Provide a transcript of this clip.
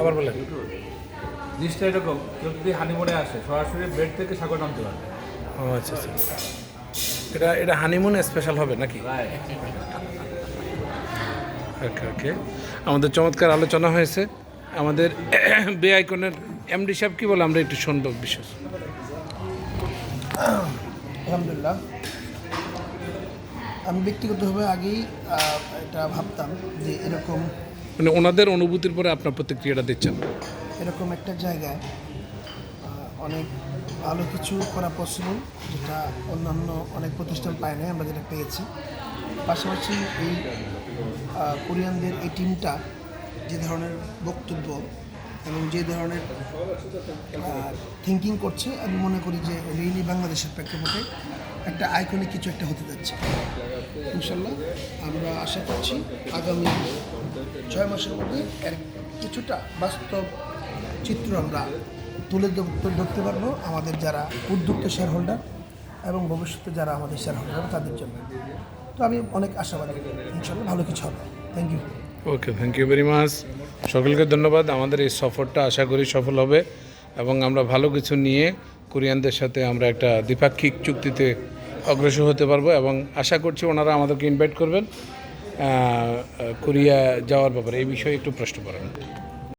আবার বলেন। জিনিসটা এরকম কেউ যদি হানিমুনে আসে সরাসরি বেড থেকে সাগর নামতে পারবে। ও আচ্ছা আচ্ছা। এটা এটা হানিমুন স্পেশাল হবে নাকি? ওকে ওকে আমাদের চমৎকার আলোচনা হয়েছে। আমাদের বে আইকনের এমডি সাহেব কি বলে আমরা একটু শুনব বিশেষ। আলহামদুলিল্লাহ। আমি ব্যক্তিগতভাবে আগেই এটা ভাবতাম যে এরকম মানে ওনাদের অনুভূতির পরে আপনার প্রতিক্রিয়াটা দিচ্ছেন? এরকম একটা জায়গায় অনেক ভালো কিছু করা পসিবল যেটা অন্যান্য অনেক প্রতিষ্ঠান পায় নাই, আমরা যেটা পেয়েছি। পাশাপাশি এই কোরিয়ানদের এই টিমটা যে ধরনের বক্তব্য এবং যে ধরনের থিঙ্কিং করছে, আমি মনে করি যে রিয়েলি বাংলাদেশের প্রেক্ষাপটে একটা আইকনিক কিছু একটা হতে যাচ্ছে। ইনশাল্লাহ আমরা আশা করছি আগামী ছয় মাসের মধ্যে এর কিছুটা বাস্তব চিত্র আমরা তুলে ধরতে পারব আমাদের যারা উদ্যুক্ত শেয়ার হোল্ডার এবং ভবিষ্যতে যারা আমাদের শেয়ার হোল্ডার তাদের জন্য। তো আমি অনেক আশাবাদী ইনশাল্লাহ ভালো কিছু হবে। Thank you okay thank you very much সকলকে ধন্যবাদ। আমাদের এই সফরটা আশা করি সফল হবে এবং আমরা ভালো কিছু নিয়ে কোরিয়ানদের সাথে আমরা একটা দ্বিপাক্ষিক চুক্তিতে অগ্রসর হতে পারব এবং আশা করছি ওনারা আমাদেরকে ইনভাইট করবেন। কোরিয়া যাওয়ার ব্যাপারে এই বিষয়ে একটু প্রশ্ন করেন।